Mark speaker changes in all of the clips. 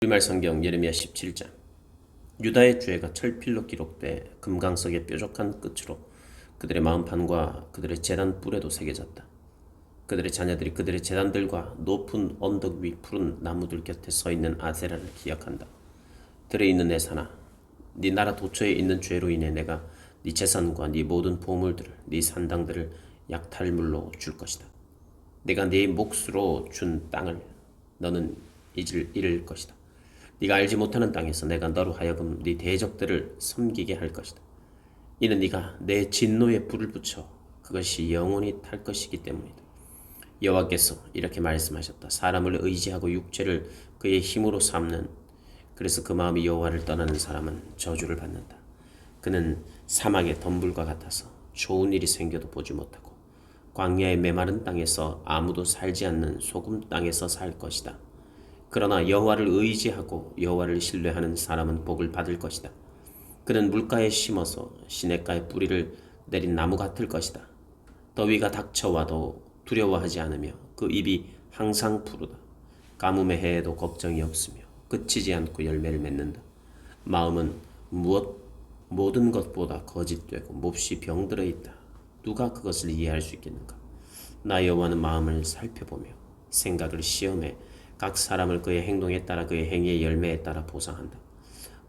Speaker 1: 우리말 성경 예레미야 17장 유다의 죄가 철필로 기록돼 금강석의 뾰족한 끝으로 그들의 마음판과 그들의 재단 뿔에도 새겨졌다. 그들의 자녀들이 그들의 재단들과 높은 언덕 위 푸른 나무들 곁에 서 있는 아세라를 기억한다. 들에 있는 내 사나 네 나라 도처에 있는 죄로 인해 내가 네 재산과 네 모든 보물들을 네 산당들을 약탈물로 줄 것이다. 내가 네 몫으로 준 땅을 너는 잊을 잃을 것이다. 네가 알지 못하는 땅에서 내가 너로 하여금 네 대적들을 섬기게 할 것이다. 이는 네가 내 진노에 불을 붙여 그것이 영원히 탈 것이기 때문이다. 여호와께서 이렇게 말씀하셨다. 사람을 의지하고 육체를 그의 힘으로 삼는 그래서 그 마음이 여호와를 떠나는 사람은 저주를 받는다. 그는 사막의 덤불과 같아서 좋은 일이 생겨도 보지 못하고 광야의 메마른 땅에서 아무도 살지 않는 소금 땅에서 살 것이다. 그러나 여호와를 의지하고 여호와를 신뢰하는 사람은 복을 받을 것이다. 그는 물가에 심어서 시냇가에 뿌리를 내린 나무 같을 것이다. 더위가 닥쳐와도 두려워하지 않으며 그 입이 항상 푸르다. 가뭄의 해에도 걱정이 없으며 끝이지 않고 열매를 맺는다. 마음은 무엇 모든 것보다 거짓되고 몹시 병들어 있다. 누가 그것을 이해할 수 있겠는가? 나 여호와는 마음을 살펴보며 생각을 시험해 각 사람을 그의 행동에 따라 그의 행위의 열매에 따라 보상한다.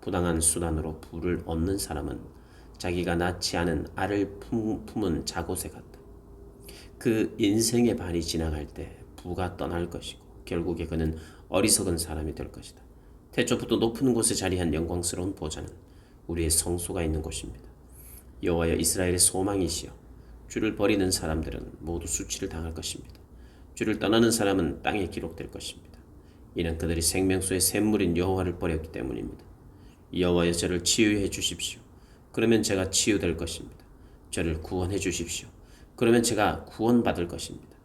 Speaker 1: 부당한 수단으로 부를 얻는 사람은 자기가 낳지 않은 알을 품, 품은 자곳에 같다. 그 인생의 반이 지나갈 때 부가 떠날 것이고 결국에 그는 어리석은 사람이 될 것이다. 태초부터 높은 곳에 자리한 영광스러운 보좌는 우리의 성소가 있는 곳입니다. 여호와여 이스라엘의 소망이시여 주를 버리는 사람들은 모두 수치를 당할 것입니다. 주를 떠나는 사람은 땅에 기록될 것입니다. 이는 그들이 생명수의 샘물인 여호와를 버렸기 때문입니다. 여호와여 저를 치유해 주십시오. 그러면 제가 치유될 것입니다. 저를 구원해 주십시오. 그러면 제가 구원받을 것입니다.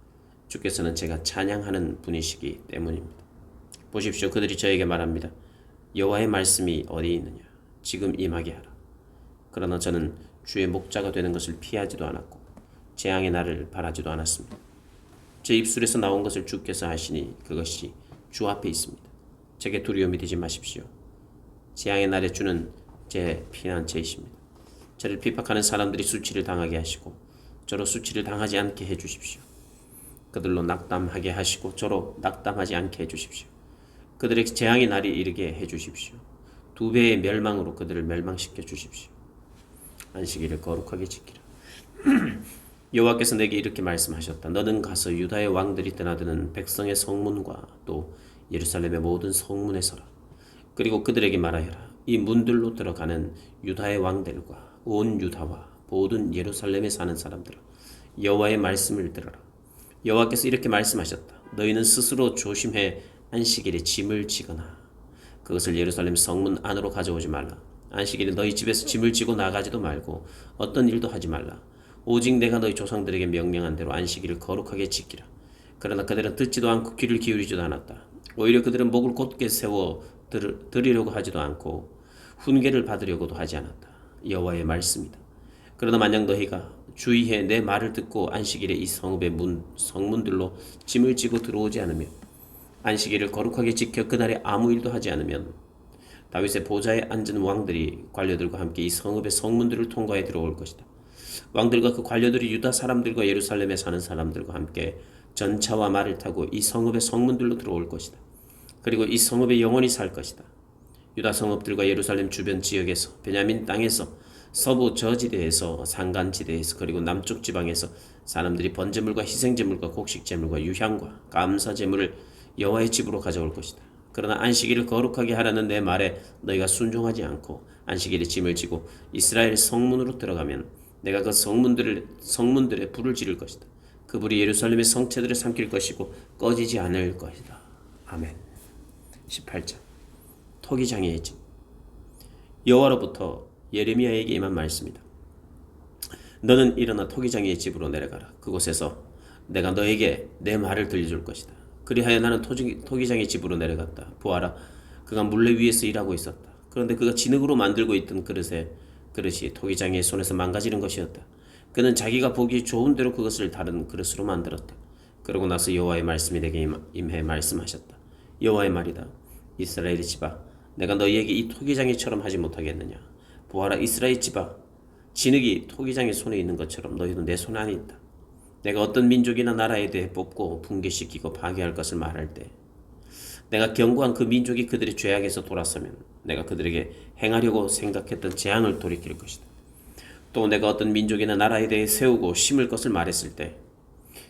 Speaker 1: 주께서는 제가 찬양하는 분이시기 때문입니다. 보십시오. 그들이 저에게 말합니다. 여호와의 말씀이 어디 있느냐? 지금 임하게 하라. 그러나 저는 주의 목자가 되는 것을 피하지도 않았고 재앙의 날을 바라지도 않았습니다. 제 입술에서 나온 것을 주께서 하시니 그것이 주 앞에 있습니다. 제게 두려움이 되지 마십시오. 재앙의 날에 주는 제 피난처이십니다. 저를 비박하는 사람들이 수치를 당하게 하시고 저로 수치를 당하지 않게 해 주십시오. 그들로 낙담하게 하시고 저로 낙담하지 않게 해 주십시오. 그들의 재앙의 날이 이르게 해 주십시오. 두 배의 멸망으로 그들을 멸망시켜 주십시오. 안식일을 거룩하게 지키라. 여호와께서 내게 이렇게 말씀하셨다. 너는 가서 유다의 왕들이 떠나드는 백성의 성문과 또 예루살렘의 모든 성문에 서라. 그리고 그들에게 말하여라. 이 문들로 들어가는 유다의 왕들과 온 유다와 모든 예루살렘에 사는 사람들아 여호와의 말씀을 들어라. 여호와께서 이렇게 말씀하셨다. 너희는 스스로 조심해 안식일에 짐을 지거나 그것을 예루살렘 성문 안으로 가져오지 말라. 안식일에 너희 집에서 짐을 지고 나가지도 말고 어떤 일도 하지 말라. 오직 내가 너희 조상들에게 명령한 대로 안식일을 거룩하게 지키라. 그러나 그들은 듣지도 않고 귀를 기울이지도 않았다. 오히려 그들은 목을 곧게 세워 들, 드리려고 하지도 않고 훈계를 받으려고도 하지 않았다. 여호와의 말씀이다. 그러나 만약 너희가 주의해 내 말을 듣고 안식일에 이 성읍의 문 성문들로 짐을 지고 들어오지 않으며 안식일을 거룩하게 지켜 그날에 아무 일도 하지 않으면 다윗의 보좌에 앉은 왕들이 관료들과 함께 이 성읍의 성문들을 통과해 들어올 것이다. 왕들과 그 관료들이 유다 사람들과 예루살렘에 사는 사람들과 함께 전차와 말을 타고 이 성읍의 성문들로 들어올 것이다. 그리고 이 성읍에 영원히 살 것이다. 유다 성읍들과 예루살렘 주변 지역에서 베냐민 땅에서 서부 저지대에서 산간지대에서 그리고 남쪽 지방에서 사람들이 번제물과 희생제물과 곡식제물과 유향과 감사제물을 여호와의 집으로 가져올 것이다. 그러나 안식일을 거룩하게 하라는 내 말에 너희가 순종하지 않고 안식일에 짐을 지고 이스라엘 성문으로 들어가면 내가 그 성문들을 성문들에 불을 지를 것이다. 그 불이 예루살렘의 성체들을 삼킬 것이고 꺼지지 않을 것이다. 아멘. 18장 토기장애의 집 여호와로부터 예레미야에게 임한 말씀이다. 너는 일어나 토기장애의 집으로 내려가라. 그곳에서 내가 너에게 내 말을 들려줄 것이다. 그리하여 나는 토기, 토기장의 집으로 내려갔다. 보아라, 그가 물레 위에서 일하고 있었다. 그런데 그가 진흙으로 만들고 있던 그릇에 그릇이 토기장의 손에서 망가지는 것이었다. 그는 자기가 보기 좋은 대로 그것을 다른 그릇으로 만들었다. 그러고 나서 여호와의 말씀이 내게 임해 말씀하셨다. 여호와의 말이다. 이스라엘의 집아 내가 너희에게 이 토기장이처럼 하지 못하겠느냐 보아라 이스라엘 집아 진흙이 토기장의 손에 있는 것처럼 너희도 내 손 안에 있다 내가 어떤 민족이나 나라에 대해 뽑고 붕괴시키고 파괴할 것을 말할 때 내가 경고한 그 민족이 그들의 죄악에서 돌아서면 내가 그들에게 행하려고 생각했던 재앙을 돌이킬 것이다. 또 내가 어떤 민족이나 나라에 대해 세우고 심을 것을 말했을 때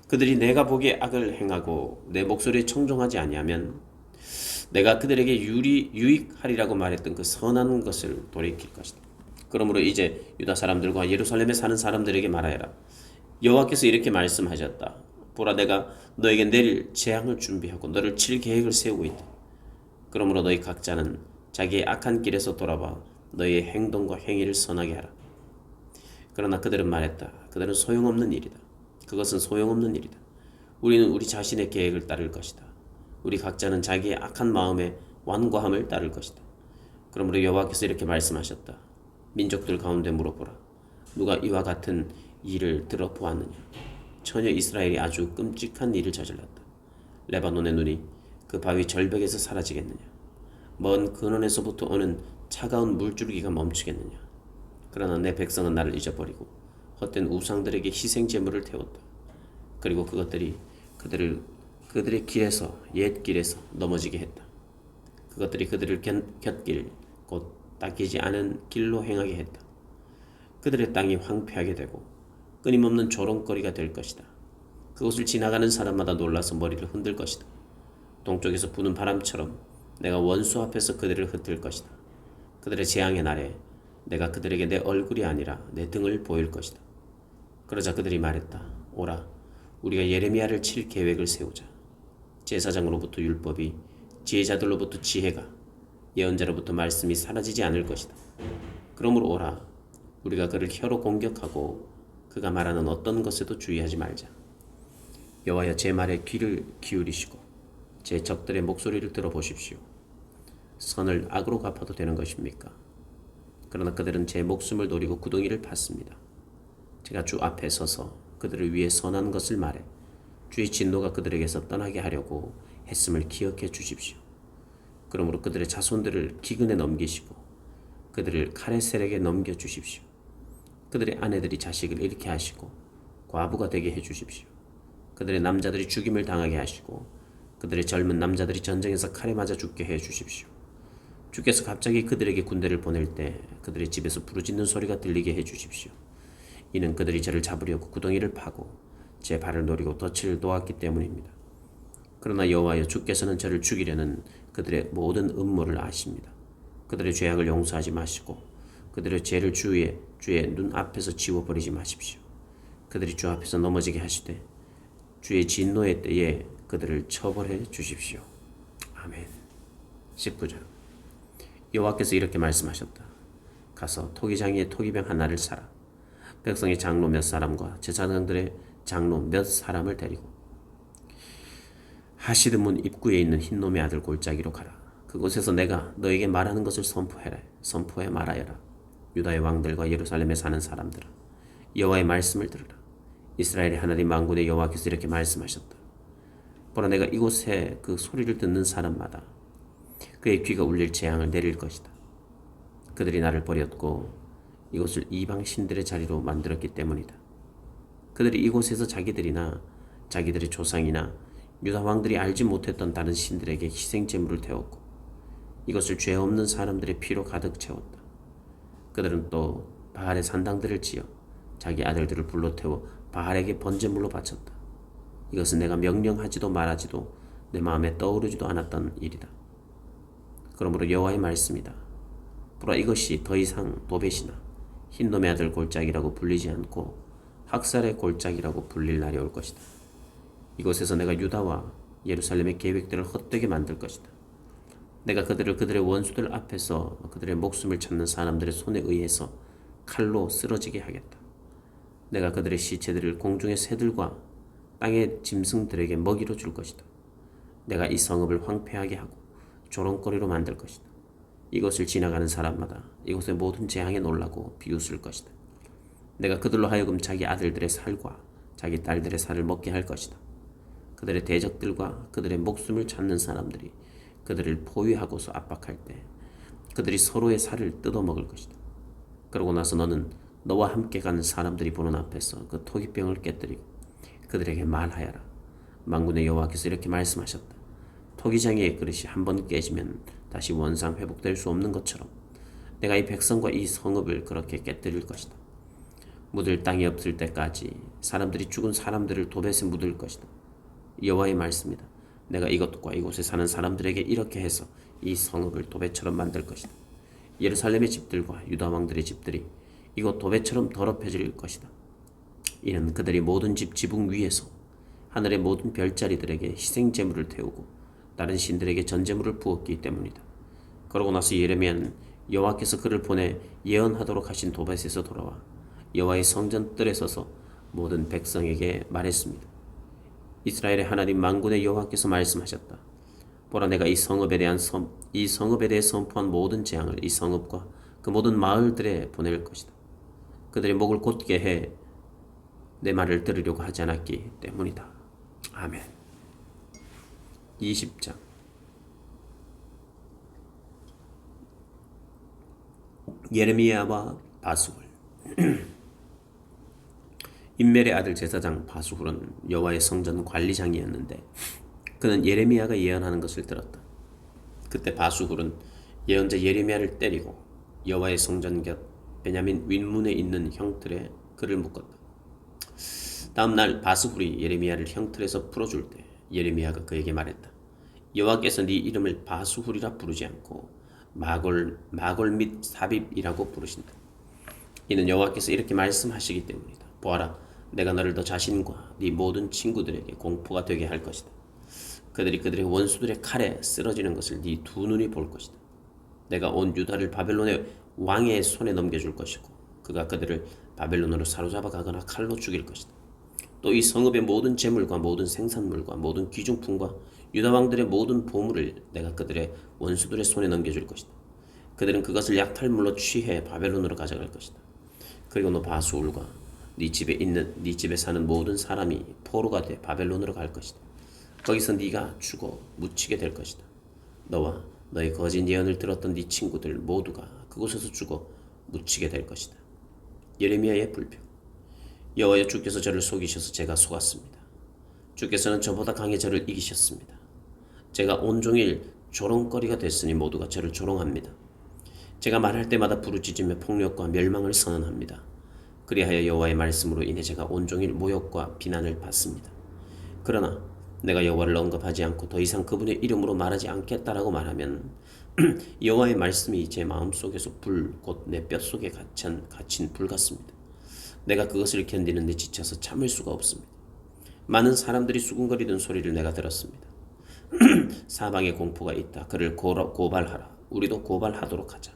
Speaker 1: 그들이 내가 보기에 악을 행하고 내 목소리에 청종하지 아니하면 내가 그들에게 유리, 유익하리라고 말했던 그 선한 것을 돌이킬 것이다. 그러므로 이제 유다 사람들과 예루살렘에 사는 사람들에게 말하여라. 여호와께서 이렇게 말씀하셨다. 보라 내가 너에게 내릴 재앙을 준비하고 너를 칠 계획을 세우고 있다. 그러므로 너희 각자는 자기의 악한 길에서 돌아봐 너희의 행동과 행위를 선하게 하라. 그러나 그들은 말했다. 그들은 소용없는 일이다. 그것은 소용없는 일이다. 우리는 우리 자신의 계획을 따를 것이다. 우리 각자는 자기의 악한 마음의 완고함을 따를 것이다. 그러므로 여호와께서 이렇게 말씀하셨다. 민족들 가운데 물어보라. 누가 이와 같은 일을 들어보았느냐? 처녀 이스라엘이 아주 끔찍한 일을 저질렀다. 레바논의 눈이 그 바위 절벽에서 사라지겠느냐? 먼 근원에서부터 오는 차가운 물줄기가 멈추겠느냐? 그러나 내 백성은 나를 잊어버리고 헛된 우상들에게 희생 제물을 태웠다. 그리고 그것들이 그들을 그들의 길에서 옛 길에서 넘어지게 했다. 그것들이 그들을 곁길 곧 닦이지 않은 길로 행하게 했다. 그들의 땅이 황폐하게 되고 끊임없는 조롱거리가 될 것이다. 그곳을 지나가는 사람마다 놀라서 머리를 흔들 것이다. 동쪽에서 부는 바람처럼 내가 원수 앞에서 그들을 흩을 것이다. 그들의 재앙의 날에 내가 그들에게 내 얼굴이 아니라 내 등을 보일 것이다. 그러자 그들이 말했다. 오라, 우리가 예레미야를 칠 계획을 세우자. 제사장으로부터 율법이, 지혜자들로부터 지혜가, 예언자로부터 말씀이 사라지지 않을 것이다. 그러므로 오라, 우리가 그를 혀로 공격하고 그가 말하는 어떤 것에도 주의하지 말자. 여호와여 제 말에 귀를 기울이시고 제 적들의 목소리를 들어보십시오. 선을 악으로 갚아도 되는 것입니까? 그러나 그들은 제 목숨을 노리고 구덩이를 팠습니다. 제가 주 앞에 서서 그들을 위해 선한 것을 말해 주의 진노가 그들에게서 떠나게 하려고 했음을 기억해 주십시오. 그러므로 그들의 자손들을 기근에 넘기시고 그들을 세력에 넘겨 주십시오. 그들의 아내들이 자식을 잃게 하시고 과부가 되게 해 주십시오. 그들의 남자들이 죽임을 당하게 하시고 그들의 젊은 남자들이 전쟁에서 칼에 맞아 죽게 해 주십시오. 주께서 갑자기 그들에게 군대를 보낼 때 그들의 집에서 부르짖는 소리가 들리게 해 주십시오. 이는 그들이 저를 잡으려고 구덩이를 파고 제 발을 노리고 덫을 놓았기 때문입니다. 그러나 여호와여 주께서는 저를 죽이려는 그들의 모든 음모를 아십니다. 그들의 죄악을 용서하지 마시고 그들의 죄를 주의 주의 눈 앞에서 지워버리지 마십시오. 그들이 주 앞에서 넘어지게 하시되 주의 진노의 때에 그들을 처벌해 주십시오. 아멘. 19절 여호와께서 이렇게 말씀하셨다. 가서 토기장이의 토기병 하나를 사라. 백성의 장로 몇 사람과 제사장들의 장로 몇 사람을 데리고 하시드 문 입구에 있는 흰놈의 아들 골짜기로 가라. 그곳에서 내가 너에게 말하는 것을 선포해라. 선포해 말하여라. 유다의 왕들과 예루살렘에 사는 사람들아. 여호와의 말씀을 들으라. 이스라엘의 하나님 만군의 여호와께서 이렇게 말씀하셨다. 보라 내가 이곳에 그 소리를 듣는 사람마다 그의 귀가 울릴 재앙을 내릴 것이다. 그들이 나를 버렸고 이곳을 이방 신들의 자리로 만들었기 때문이다. 그들이 이곳에서 자기들이나 자기들의 조상이나 유다 왕들이 알지 못했던 다른 신들에게 희생 제물을 태웠고 이것을 죄 없는 사람들의 피로 가득 채웠다. 그들은 또 바알의 산당들을 지어 자기 아들들을 불러 태워 바알에게 번제물로 바쳤다. 이것은 내가 명령하지도 말하지도 내 마음에 떠오르지도 않았던 일이다. 그러므로 여호와의 말씀이다. 보라 이것이 더 이상 도벳이나 흰놈의 아들 골짜기라고 불리지 않고 학살의 골짜기라고 불릴 날이 올 것이다. 이곳에서 내가 유다와 예루살렘의 계획들을 헛되게 만들 것이다. 내가 그들을 그들의 원수들 앞에서 그들의 목숨을 찾는 사람들의 손에 의해서 칼로 쓰러지게 하겠다. 내가 그들의 시체들을 공중의 새들과 땅의 짐승들에게 먹이로 줄 것이다. 내가 이 성읍을 황폐하게 하고 조롱거리로 만들 것이다. 이것을 지나가는 사람마다 이곳의 모든 재앙에 놀라고 비웃을 것이다. 내가 그들로 하여금 자기 아들들의 살과 자기 딸들의 살을 먹게 할 것이다. 그들의 대적들과 그들의 목숨을 찾는 사람들이 그들을 포위하고서 압박할 때 그들이 서로의 살을 뜯어먹을 것이다. 그러고 나서 너는 너와 함께 가는 사람들이 보는 앞에서 그 토기병을 깨뜨리고 그들에게 말하여라. 망군의 여호와께서 이렇게 말씀하셨다. 토기장의 그릇이 한 번 깨지면 다시 원상 회복될 수 없는 것처럼 내가 이 백성과 이 성읍을 그렇게 깨뜨릴 것이다. 묻을 땅이 없을 때까지 사람들이 죽은 사람들을 도벳에 묻을 것이다. 여호와의 말씀이다. 내가 이것과 이곳에 사는 사람들에게 이렇게 해서 이 성읍을 도배처럼 만들 것이다. 예루살렘의 집들과 유다 왕들의 집들이 이곳 도배처럼 더럽혀질 것이다. 이는 그들이 모든 집 지붕 위에서 하늘의 모든 별자리들에게 희생 제물을 태우고 다른 신들에게 전제물을 부었기 때문이다. 그러고 나서 예레미야는 여호와께서 그를 보내 예언하도록 하신 도벳에서 돌아와 여호와의 성전 뜰에 서서 모든 백성에게 말했습니다. 이스라엘의 하나님 만군의 여호와께서 말씀하셨다. 보라 내가 이 성읍에 대한 선, 이 성읍에 대해 선포한 모든 재앙을 이 성읍과 그 모든 마을들에 보낼 것이다. 그들의 목을 곧게 해 내 말을 들으려고 하지 않았기 때문이다. 아멘. 20장 예레미야와 바수훌 인멜의 아들 제사장 바수훌은 여호와의 성전 관리장이었는데 그는 예레미야가 예언하는 것을 들었다. 그때 바수훌은 예언자 예레미야를 때리고 여호와의 성전 곁 베냐민 윗문에 있는 형틀에 그를 묶었다. 다음 날 바수훌이 예레미야를 형틀에서 풀어줄 때 예레미야가 그에게 말했다. 여호와께서 네 이름을 바수훌이라 부르지 않고 마골 마골 및 사빕이라고 부르신다. 이는 여호와께서 이렇게 말씀하시기 때문이다. 보아라, 내가 너를 너 자신과 네 모든 친구들에게 공포가 되게 할 것이다. 그들이 그들의 원수들의 칼에 쓰러지는 것을 네 두 눈이 볼 것이다. 내가 온 유다를 바벨론의 왕의 손에 넘겨줄 것이고 그가 그들을 바벨론으로 사로잡아 가거나 칼로 죽일 것이다. 또 이 성읍의 모든 재물과 모든 생산물과 모든 귀중품과 유다 왕들의 모든 보물을 내가 그들의 원수들의 손에 넘겨줄 것이다. 그들은 그것을 약탈물로 취해 바벨론으로 가져갈 것이다. 그리고 너 바수울과 네 집에 있는 네 집에 사는 모든 사람이 포로가 돼 바벨론으로 갈 것이다. 거기서 네가 죽어 묻히게 될 것이다. 너와 너의 거짓 예언을 들었던 네 친구들 모두가 그곳에서 죽어 묻히게 될 것이다. 예레미야의 불평. 여호와여 주께서 저를 속이셔서 제가 속았습니다. 주께서는 저보다 강해 저를 이기셨습니다. 제가 온종일 조롱거리가 됐으니 모두가 저를 조롱합니다. 제가 말할 때마다 부르짖으며 폭력과 멸망을 선언합니다. 그리하여 여호와의 말씀으로 인해 제가 온종일 모욕과 비난을 받습니다. 그러나 내가 여호와를 언급하지 않고 더 이상 그분의 이름으로 말하지 않겠다라고 말하면 여호와의 말씀이 제 마음 속에서 불 곧내 뼛속에 갇힌, 갇힌 불 같습니다. 내가 그것을 견디는데 지쳐서 참을 수가 없습니다. 많은 사람들이 수군거리던 소리를 내가 들었습니다. 사방에 공포가 있다. 그를 고발하라. 우리도 고발하도록 하자.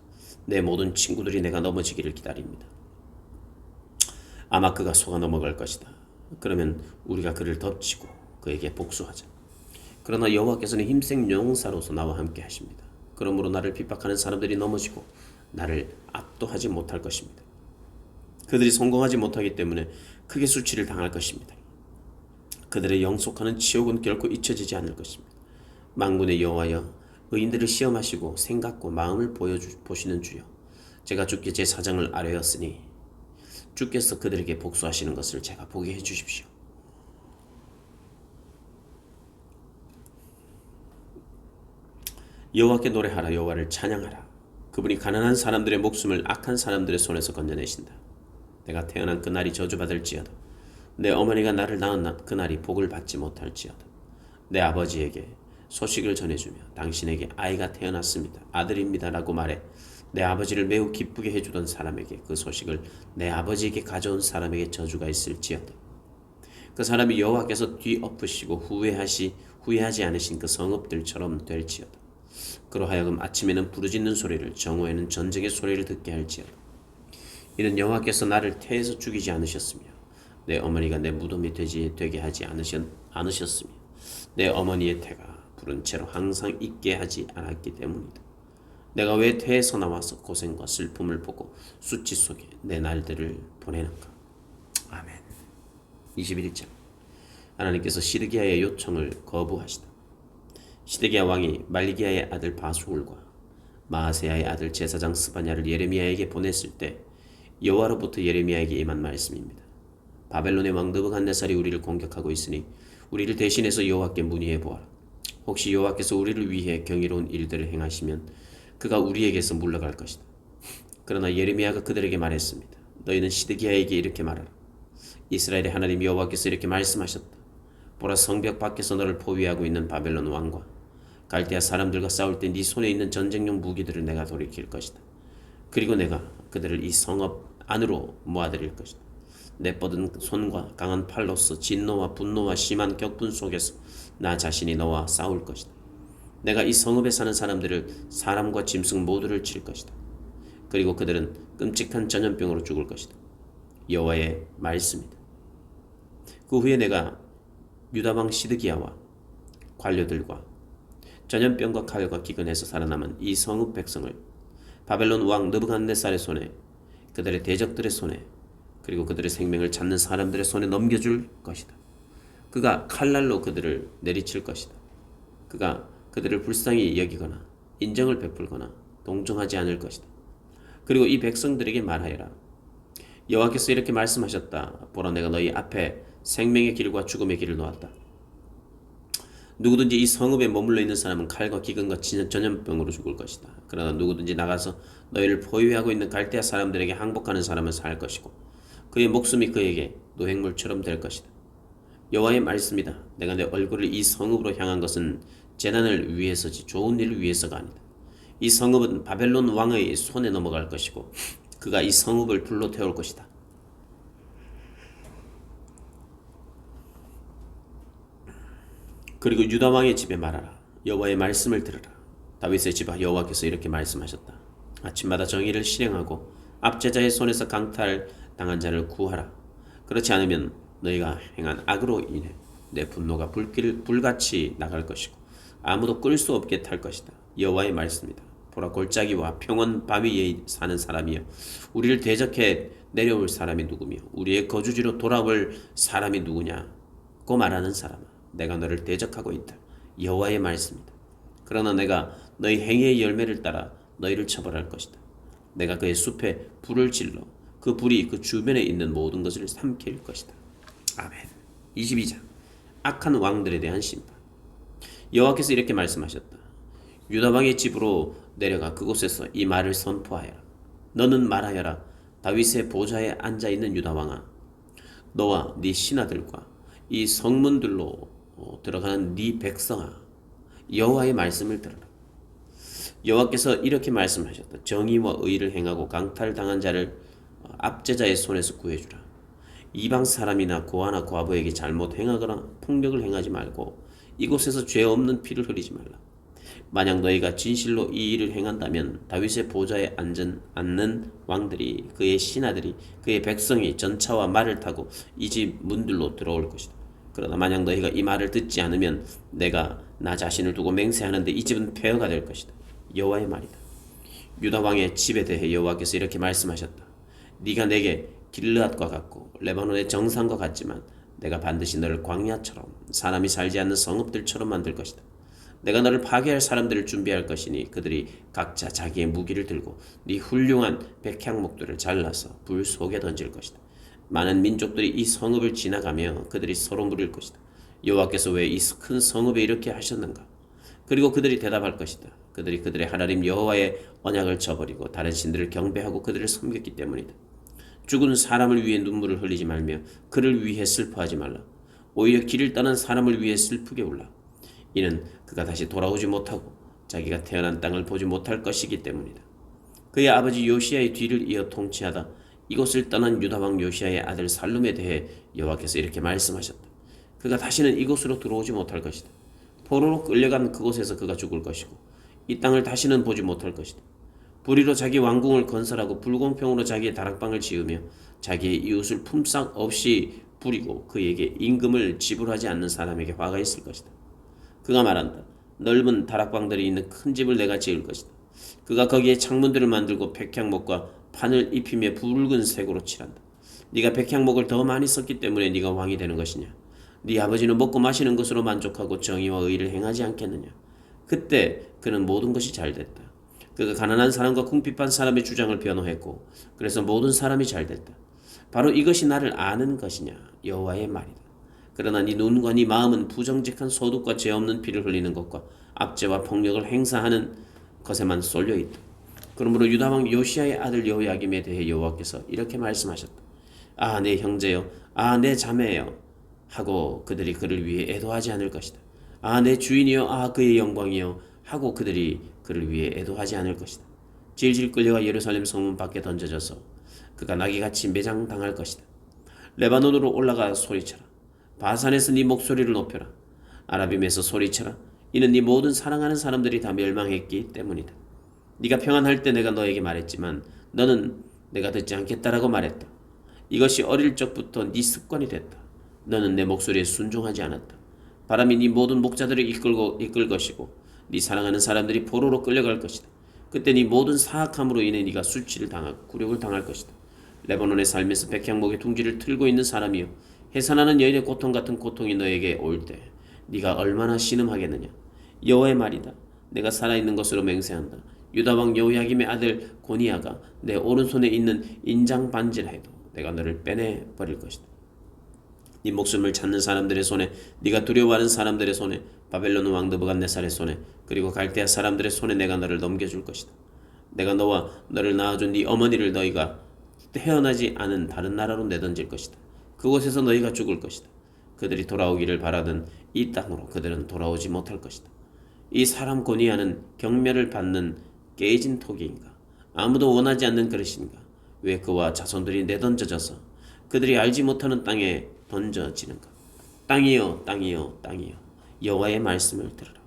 Speaker 1: 내 모든 친구들이 내가 넘어지기를 기다립니다. 아마 그가 속아 넘어갈 것이다. 그러면 우리가 그를 덮치고 그에게 복수하자. 그러나 여호와께서는 힘센 용사로서 나와 함께 하십니다. 그러므로 나를 핍박하는 사람들이 넘어지고 나를 압도하지 못할 것입니다. 그들이 성공하지 못하기 때문에 크게 수치를 당할 것입니다. 그들의 영속하는 치욕은 결코 잊혀지지 않을 것입니다. 망군의 여호와여 의인들을 시험하시고 생각과 마음을 보여주, 보시는 주여 제가 주께 제 사정을 아뢰었으니 주께서 그들에게 복수하시는 것을 제가 보게 해 주십시오. 여호와께 노래하라 여호와를 찬양하라 그분이 가난한 사람들의 목숨을 악한 사람들의 손에서 건져내신다. 내가 태어난 그날이 저주받을지어다. 내 어머니가 나를 낳은 그날이 복을 받지 못할지어다. 내 아버지에게 소식을 전해주며 당신에게 아이가 태어났습니다. 아들입니다라고 말해 내 아버지를 매우 기쁘게 해주던 사람에게 그 소식을 내 아버지에게 가져온 사람에게 저주가 있을지어다. 그 사람이 여호와께서 뒤엎으시고 후회하시 후회하지 않으신 그 성읍들처럼 될지어다. 그로하여금 아침에는 부르짖는 소리를 정오에는 전쟁의 소리를 듣게 할지어다. 이는 여호와께서 나를 태에서 죽이지 않으셨으며 내 어머니가 내 무덤이 되지 되게 하지 않으셨, 않으셨으며 내 어머니의 태가 부른 채로 항상 있게 하지 않았기 때문이다. 내가 왜 태에서 나와서 고생과 슬픔을 보고 수치 속에 내 날들을 보내는가? 아멘. 21장 하나님께서 시드기야의 요청을 거부하시다. 시드기야 왕이 말리기야의 아들 바수울과 마아세야의 아들 제사장 스바냐를 예레미야에게 보냈을 때 여호와로부터 예레미야에게 임한 말씀입니다. 바벨론의 왕 느부갓네살이 우리를 공격하고 있으니 우리를 대신해서 여호와께 문의해 보아라. 혹시 여호와께서 우리를 위해 경이로운 일들을 행하시면 그가 우리에게서 물러갈 것이다. 그러나 예레미야가 그들에게 말했습니다. 너희는 시드기야에게 이렇게 말하라. 이스라엘의 하나님 여호와께서 이렇게 말씀하셨다. 보라 성벽 밖에서 너를 포위하고 있는 바벨론 왕과 갈대아 사람들과 싸울 때 네 손에 있는 전쟁용 무기들을 내가 돌이킬 것이다. 그리고 내가 그들을 이 성읍 안으로 모아들일 것이다. 내 뻗은 손과 강한 팔로서 진노와 분노와 심한 격분 속에서 나 자신이 너와 싸울 것이다. 내가 이 성읍에 사는 사람들을 사람과 짐승 모두를 칠 것이다. 그리고 그들은 끔찍한 전염병으로 죽을 것이다. 여호와의 말씀이다. 그 후에 내가 유다왕 시드기야와 관료들과 전염병과 칼과 기근에서 살아남은 이 성읍 백성을 바벨론 왕 느부갓네살의 손에 그들의 대적들의 손에 그리고 그들의 생명을 찾는 사람들의 손에 넘겨줄 것이다. 그가 칼날로 그들을 내리칠 것이다. 그가 그들을 불쌍히 여기거나 인정을 베풀거나 동정하지 않을 것이다. 그리고 이 백성들에게 말하여라. 여호와께서 이렇게 말씀하셨다. 보라 내가 너희 앞에 생명의 길과 죽음의 길을 놓았다. 누구든지 이 성읍에 머물러 있는 사람은 칼과 기근과 전염병으로 죽을 것이다. 그러나 누구든지 나가서 너희를 포위하고 있는 갈대아 사람들에게 항복하는 사람은 살 것이고 그의 목숨이 그에게 노획물처럼 될 것이다. 여호와의 말씀이다. 내가 내 얼굴을 이 성읍으로 향한 것은 재난을 위해서지 좋은 일을 위해서가 아니다. 이 성읍은 바벨론 왕의 손에 넘어갈 것이고 그가 이 성읍을 불로 태울 것이다. 그리고 유다 왕의 집에 말하라. 여호와의 말씀을 들으라. 다윗의 집아 여호와께서 이렇게 말씀하셨다. 아침마다 정의를 실행하고 압제자의 손에서 강탈 당한 자를 구하라. 그렇지 않으면 너희가 행한 악으로 인해 내 분노가 불길 불같이 나갈 것이고 아무도 끌 수 없게 탈 것이다. 여호와의 말씀이다. 보라 골짜기와 평원 바위 위에 사는 사람이여 우리를 대적해 내려올 사람이 누구며 우리의 거주지로 돌아올 사람이 누구냐고 말하는 사람아 내가 너를 대적하고 있다. 여호와의 말씀이다. 그러나 내가 너희 행위의 열매를 따라 너희를 처벌할 것이다. 내가 그의 숲에 불을 질러 그 불이 그 주변에 있는 모든 것을 삼킬 것이다. 아멘. 22장 악한 왕들에 대한 심판. 여호와께서 이렇게 말씀하셨다. 유다 왕의 집으로 내려가 그곳에서 이 말을 선포하여라. 너는 말하여라. 다윗의 보좌에 앉아 있는 유다 왕아, 너와 네 신하들과 이 성문들로 어, 들어가는 네 백성아, 여호와의 말씀을 들어라. 여호와께서 이렇게 말씀하셨다. 정의와 의를 행하고 강탈당한 자를 어, 압제자의 손에서 구해주라. 이방 사람이나 고아나 과부에게 잘못 행하거나 폭력을 행하지 말고 이곳에서 죄 없는 피를 흘리지 말라. 만약 너희가 진실로 이 일을 행한다면 다윗의 보좌에 앉은 앉는 왕들이 그의 신하들이 그의 백성이 전차와 말을 타고 이 집 문들로 들어올 것이다. 그러나 만약 너희가 이 말을 듣지 않으면 내가 나 자신을 두고 맹세하는데 이 집은 폐허가 될 것이다. 여호와의 말이다. 유다 왕의 집에 대해 여호와께서 이렇게 말씀하셨다. 네가 내게 길르앗과 같고 레바논의 정상과 같지만 내가 반드시 너를 광야처럼 사람이 살지 않는 성읍들처럼 만들 것이다. 내가 너를 파괴할 사람들을 준비할 것이니 그들이 각자 자기의 무기를 들고 네 훌륭한 백향목들을 잘라서 불 속에 던질 것이다. 많은 민족들이 이 성읍을 지나가며 그들이 서로 물을 것이다. 여호와께서 왜 이 큰 성읍에 이렇게 하셨는가? 그리고 그들이 대답할 것이다. 그들이 그들의 하나님 여호와의 언약을 저버리고 다른 신들을 경배하고 그들을 섬겼기 때문이다. 죽은 사람을 위해 눈물을 흘리지 말며 그를 위해 슬퍼하지 말라. 오히려 길을 떠난 사람을 위해 슬프게 울라. 이는 그가 다시 돌아오지 못하고 자기가 태어난 땅을 보지 못할 것이기 때문이다. 그의 아버지 요시아의 뒤를 이어 통치하다 이곳을 떠난 유다왕 요시아의 아들 살룸에 대해 여호와께서 이렇게 말씀하셨다. 그가 다시는 이곳으로 들어오지 못할 것이다. 포로로 끌려간 그곳에서 그가 죽을 것이고 이 땅을 다시는 보지 못할 것이다. 불의로 자기 왕궁을 건설하고 불공평으로 자기의 다락방을 지으며 자기의 이웃을 품삯 없이 부리고 그에게 임금을 지불하지 않는 사람에게 화가 있을 것이다. 그가 말한다. 넓은 다락방들이 있는 큰 집을 내가 지을 것이다. 그가 거기에 창문들을 만들고 백향목과 판을 입히며 붉은 색으로 칠한다. 네가 백향목을 더 많이 썼기 때문에 네가 왕이 되는 것이냐? 네 아버지는 먹고 마시는 것으로 만족하고 정의와 의를 행하지 않겠느냐? 그때 그는 모든 것이 잘 됐다. 그가 가난한 사람과 궁핍한 사람의 주장을 변호했고 그래서 모든 사람이 잘 됐다. 바로 이것이 나를 아는 것이냐 여호와의 말이다. 그러나 네 눈과 네 마음은 부정직한 소득과 죄 없는 피를 흘리는 것과 압제와 폭력을 행사하는 것에만 쏠려 있다. 그러므로 유다 왕 요시아의 아들 여호야김에 대해 여호와께서 이렇게 말씀하셨다. 아, 내 형제여, 아, 내 자매여 하고 그들이 그를 위해 애도하지 않을 것이다. 아, 내 주인이여, 아, 그의 영광이여 하고 그들이 그를 위해 애도하지 않을 것이다. 질질 끌려가 예루살렘 성문 밖에 던져져서 그가 나귀같이 매장당할 것이다. 레바논으로 올라가 소리쳐라. 바산에서 네 목소리를 높여라. 아라빔에서 소리쳐라. 이는 네 모든 사랑하는 사람들이 다 멸망했기 때문이다. 네가 평안할 때 내가 너에게 말했지만 너는 내가 듣지 않겠다라고 말했다. 이것이 어릴 적부터 네 습관이 됐다. 너는 내 목소리에 순종하지 않았다. 바람이 네 모든 목자들을 이끌고 이끌 것이고 네 사랑하는 사람들이 포로로 끌려갈 것이다. 그때 네 모든 사악함으로 인해 네가 수치를 당하고 굴욕을 당할 것이다. 레바논의 삶에서 백향목의 둥지를 틀고 있는 사람이여 해산하는 여인의 고통 같은 고통이 너에게 올 때 네가 얼마나 신음하겠느냐 여호와의 말이다 내가 살아있는 것으로 맹세한다 유다 왕 여호야김의 아들 고니아가 내 오른손에 있는 인장 반지를 해도 내가 너를 빼내 버릴 것이다 네 목숨을 찾는 사람들의 손에 네가 두려워하는 사람들의 손에 바벨론 왕 느부갓네살의 손에 그리고 갈대아 사람들의 손에 내가 너를 넘겨줄 것이다 내가 너와 너를 낳아준 네 어머니를 너희가 태어나지 않은 다른 나라로 내던질 것이다. 그곳에서 너희가 죽을 것이다. 그들이 돌아오기를 바라던 이 땅으로 그들은 돌아오지 못할 것이다. 이 사람 고니아는 경멸을 받는 깨진 토기인가? 아무도 원하지 않는 그릇인가? 왜 그와 자손들이 내던져져서 그들이 알지 못하는 땅에 던져지는가? 땅이여, 땅이여, 땅이여. 여호와의 말씀을 들으라.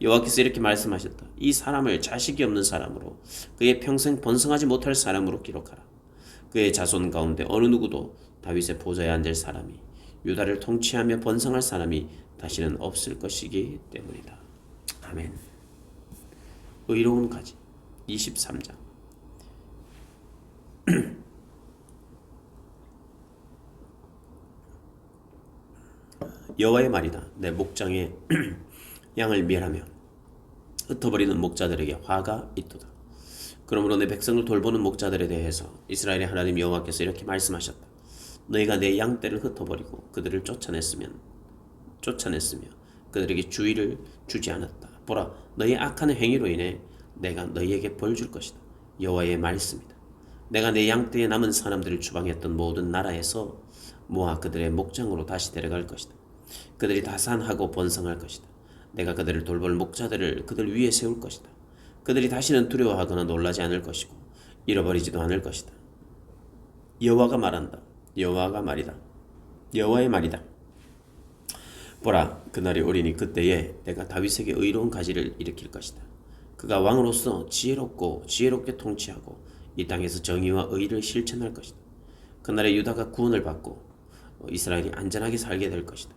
Speaker 1: 여호와께서 이렇게 말씀하셨다. 이 사람을 자식이 없는 사람으로 그의 평생 번성하지 못할 사람으로 기록하라. 그의 자손 가운데 어느 누구도 다윗의 보좌에 앉을 사람이 유다를 통치하며 번성할 사람이 다시는 없을 것이기 때문이다. 아멘. 의로운 가지 23장 여호와의 말이다. 내 목장에 양을 멸하며 흩어버리는 목자들에게 화가 있도다. 그러므로 내 백성을 돌보는 목자들에 대해서 이스라엘의 하나님 여호와께서 이렇게 말씀하셨다. 너희가 내 양떼를 흩어버리고 그들을 쫓아냈으면 쫓아냈으며 그들에게 주의를 주지 않았다. 보라, 너희 악한 행위로 인해 내가 너희에게 벌 줄 것이다. 여호와의 말씀이다. 내가 내 양떼에 남은 사람들을 추방했던 모든 나라에서 모아 그들의 목장으로 다시 데려갈 것이다. 그들이 다산하고 번성할 것이다. 내가 그들을 돌볼 목자들을 그들 위에 세울 것이다. 그들이 다시는 두려워하거나 놀라지 않을 것이고 잃어버리지도 않을 것이다. 여호와가 말한다. 여호와가 말이다. 여호와의 말이다. 보라, 그날이 오리니 그때에 내가 다윗에게 의로운 가지를 일으킬 것이다. 그가 왕으로서 지혜롭고 지혜롭게 통치하고 이 땅에서 정의와 의를 실천할 것이다. 그날에 유다가 구원을 받고 이스라엘이 안전하게 살게 될 것이다.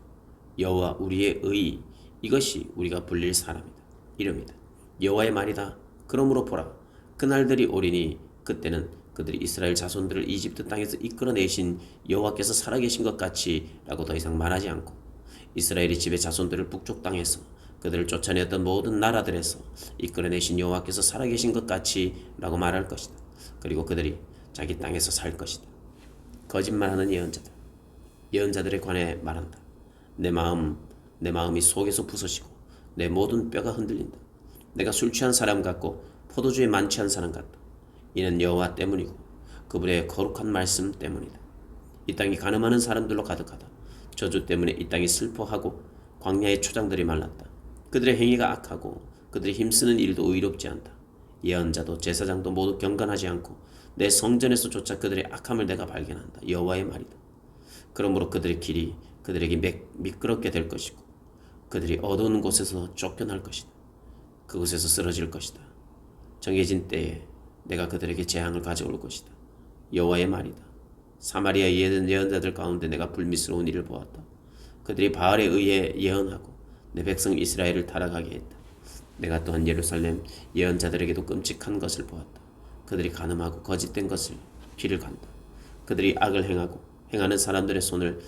Speaker 1: 여호와 우리의 의 이것이 우리가 불릴 사람이다. 이름이다. 여호와의 말이다. 그러므로 보라. 그날들이 오리니 그때는 그들이 이스라엘 자손들을 이집트 땅에서 이끌어내신 여호와께서 살아계신 것 같이라고 더 이상 말하지 않고 이스라엘이 집의 자손들을 북쪽 땅에서 그들을 쫓아냈던 모든 나라들에서 이끌어내신 여호와께서 살아계신 것 같이라고 말할 것이다. 그리고 그들이 자기 땅에서 살 것이다. 거짓말하는 예언자들, 예언자들에 관해 말한다. 내 마음, 내 마음이 속에서 부서지고 내 모든 뼈가 흔들린다. 내가 술 취한 사람 같고 포도주에 만취한 사람 같다. 이는 여호와 때문이고 그분의 거룩한 말씀 때문이다. 이 땅이 가늠하는 사람들로 가득하다. 저주 때문에 이 땅이 슬퍼하고 광야의 초장들이 말랐다. 그들의 행위가 악하고 그들이 힘쓰는 일도 의롭지 않다. 예언자도 제사장도 모두 경건하지 않고 내 성전에서조차 그들의 악함을 내가 발견한다. 여호와의 말이다. 그러므로 그들의 길이 그들에게 미끄럽게 될 것이고 그들이 어두운 곳에서 쫓겨날 것이다. 그곳에서 쓰러질 것이다. 정해진 때에 내가 그들에게 재앙을 가져올 것이다. 여호와의 말이다. 사마리아 예언자들 가운데 내가 불미스러운 일을 보았다. 그들이 바알에 의해 예언하고 내 백성 이스라엘을 타락하게 했다. 내가 또한 예루살렘 예언자들에게도 끔찍한 것을 보았다. 그들이 가늠하고 거짓된 것을 길을 간다. 그들이 악을 행하고 행하는 사람들의 손을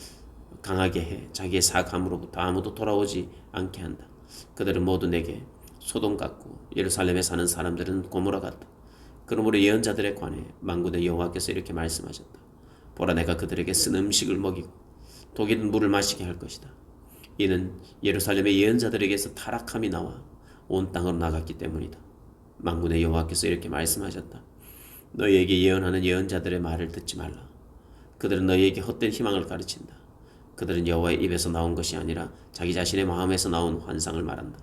Speaker 1: 강하게 해 자기의 사악함으로부터 아무도 돌아오지 않게 한다. 그들은 모두 내게 소돔 같고 예루살렘에 사는 사람들은 고모라 같다. 그러므로 예언자들에 관해 만군의 여호와께서 이렇게 말씀하셨다. 보라 내가 그들에게 쓴 음식을 먹이고 독이든 물을 마시게 할 것이다. 이는 예루살렘의 예언자들에게서 타락함이 나와 온 땅으로 나갔기 때문이다. 만군의 여호와께서 이렇게 말씀하셨다. 너희에게 예언하는 예언자들의 말을 듣지 말라. 그들은 너희에게 헛된 희망을 가르친다. 그들은 여호와의 입에서 나온 것이 아니라 자기 자신의 마음에서 나온 환상을 말한다.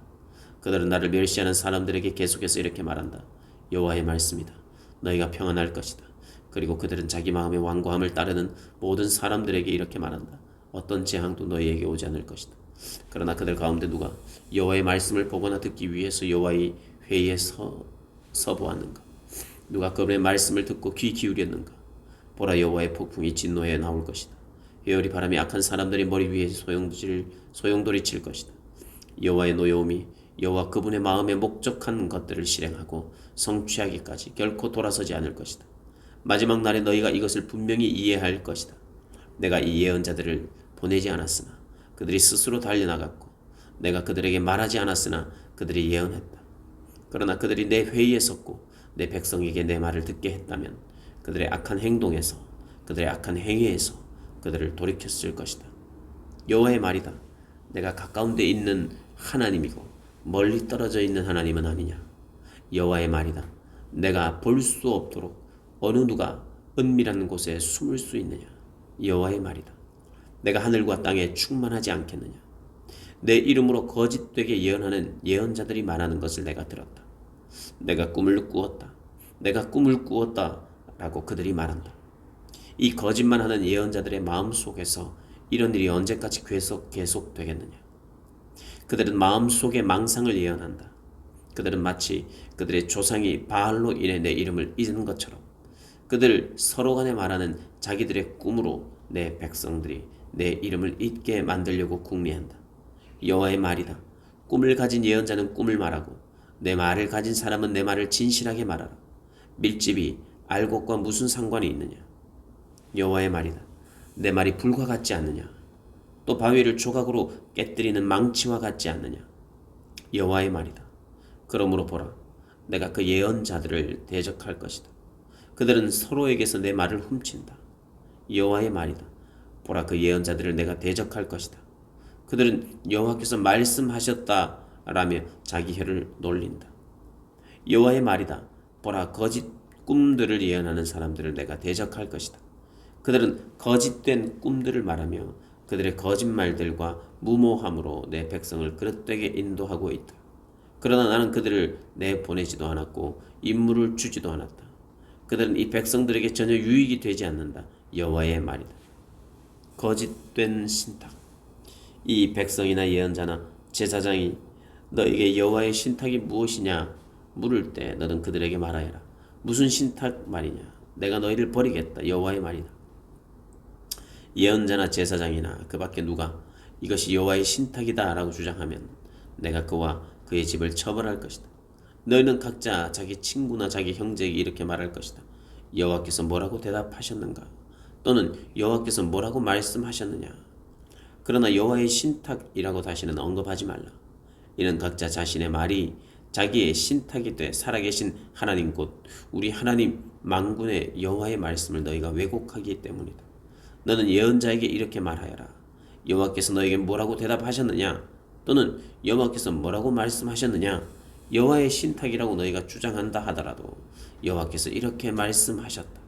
Speaker 1: 그들은 나를 멸시하는 사람들에게 계속해서 이렇게 말한다. 여호와의 말씀이다. 너희가 평안할 것이다. 그리고 그들은 자기 마음의 완고함을 따르는 모든 사람들에게 이렇게 말한다. 어떤 재앙도 너희에게 오지 않을 것이다. 그러나 그들 가운데 누가 여호와의 말씀을 보거나 듣기 위해서 여호와의 회의에 서, 서보았는가? 누가 그분의 말씀을 듣고 귀 기울였는가? 보라 여호와의 폭풍이 진노에 나올 것이다. 회오리 바람이 악한 사람들의 머리 위에 소용질 소용돌이 칠 것이다. 여호와의 노여움이 여호와 그분의 마음에 목적한 것들을 실행하고 성취하기까지 결코 돌아서지 않을 것이다. 마지막 날에 너희가 이것을 분명히 이해할 것이다. 내가 이 예언자들을 보내지 않았으나 그들이 스스로 달려나갔고 내가 그들에게 말하지 않았으나 그들이 예언했다. 그러나 그들이 내 회의에 섰고 내 백성에게 내 말을 듣게 했다면 그들의 악한 행동에서 그들의 악한 행위에서 그들을 돌이켰을 것이다. 여호와의 말이다. 내가 가까운 데 있는 하나님이고 멀리 떨어져 있는 하나님은 아니냐. 여호와의 말이다. 내가 볼 수 없도록 어느 누가 은밀한 곳에 숨을 수 있느냐. 여호와의 말이다. 내가 하늘과 땅에 충만하지 않겠느냐. 내 이름으로 거짓되게 예언하는 예언자들이 말하는 것을 내가 들었다. 내가 꿈을 꾸었다. 내가 꿈을 꾸었다. 라고 그들이 말한다. 이 거짓말하는 예언자들의 마음 속에서 이런 일이 언제까지 계속 계속 되겠느냐? 그들은 마음 속에 망상을 예언한다. 그들은 마치 그들의 조상이 바알로 인해 내 이름을 잊은 것처럼 그들 서로 간에 말하는 자기들의 꿈으로 내 백성들이 내 이름을 잊게 만들려고 궁리한다. 여호와의 말이다. 꿈을 가진 예언자는 꿈을 말하고 내 말을 가진 사람은 내 말을 진실하게 말하라. 밀집이 알곡과 무슨 상관이 있느냐? 여호와의 말이다. 내 말이 불과 같지 않느냐? 또 바위를 조각으로 깨뜨리는 망치와 같지 않느냐? 여호와의 말이다. 그러므로 보라, 내가 그 예언자들을 대적할 것이다. 그들은 서로에게서 내 말을 훔친다. 여호와의 말이다. 보라, 그 예언자들을 내가 대적할 것이다. 그들은 여호와께서 말씀하셨다라며 자기 혀를 놀린다. 여호와의 말이다. 보라, 거짓 꿈들을 예언하는 사람들을 내가 대적할 것이다. 그들은 거짓된 꿈들을 말하며 그들의 거짓말들과 무모함으로 내 백성을 그릇되게 인도하고 있다. 그러나 나는 그들을 내 보내지도 않았고 임무를 주지도 않았다. 그들은 이 백성들에게 전혀 유익이 되지 않는다. 여호와의 말이다. 거짓된 신탁. 이 백성이나 예언자나 제사장이 너에게 여호와의 신탁이 무엇이냐 물을 때 너는 그들에게 말하여라. 무슨 신탁 말이냐? 내가 너희를 버리겠다. 여호와의 말이다. 예언자나 제사장이나 그 밖에 누가 이것이 여호와의 신탁이다라고 주장하면 내가 그와 그의 집을 처벌할 것이다. 너희는 각자 자기 친구나 자기 형제에게 이렇게 말할 것이다. 여호와께서 뭐라고 대답하셨는가? 또는 여호와께서 뭐라고 말씀하셨느냐? 그러나 여호와의 신탁이라고 다시는 언급하지 말라. 이는 각자 자신의 말이 자기의 신탁이 돼 살아계신 하나님 곧 우리 하나님 만군의 여호와의 말씀을 너희가 왜곡하기 때문이다. 너는 예언자에게 이렇게 말하여라. 여호와께서 너에게 뭐라고 대답하셨느냐? 또는 여호와께서 뭐라고 말씀하셨느냐? 여호와의 신탁이라고 너희가 주장한다 하더라도 여호와께서 이렇게 말씀하셨다.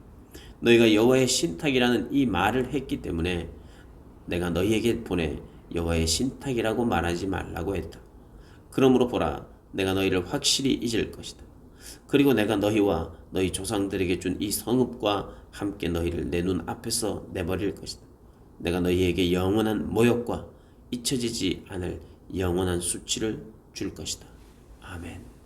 Speaker 1: 너희가 여호와의 신탁이라는 이 말을 했기 때문에 내가 너희에게 보내 여호와의 신탁이라고 말하지 말라고 했다. 그러므로 보라, 내가 너희를 확실히 잊을 것이다. 그리고 내가 너희와 너희 조상들에게 준 이 성읍과 함께 너희를 내 눈 앞에서 내버릴 것이다. 내가 너희에게 영원한 모욕과 잊혀지지 않을 영원한 수치를 줄 것이다. 아멘.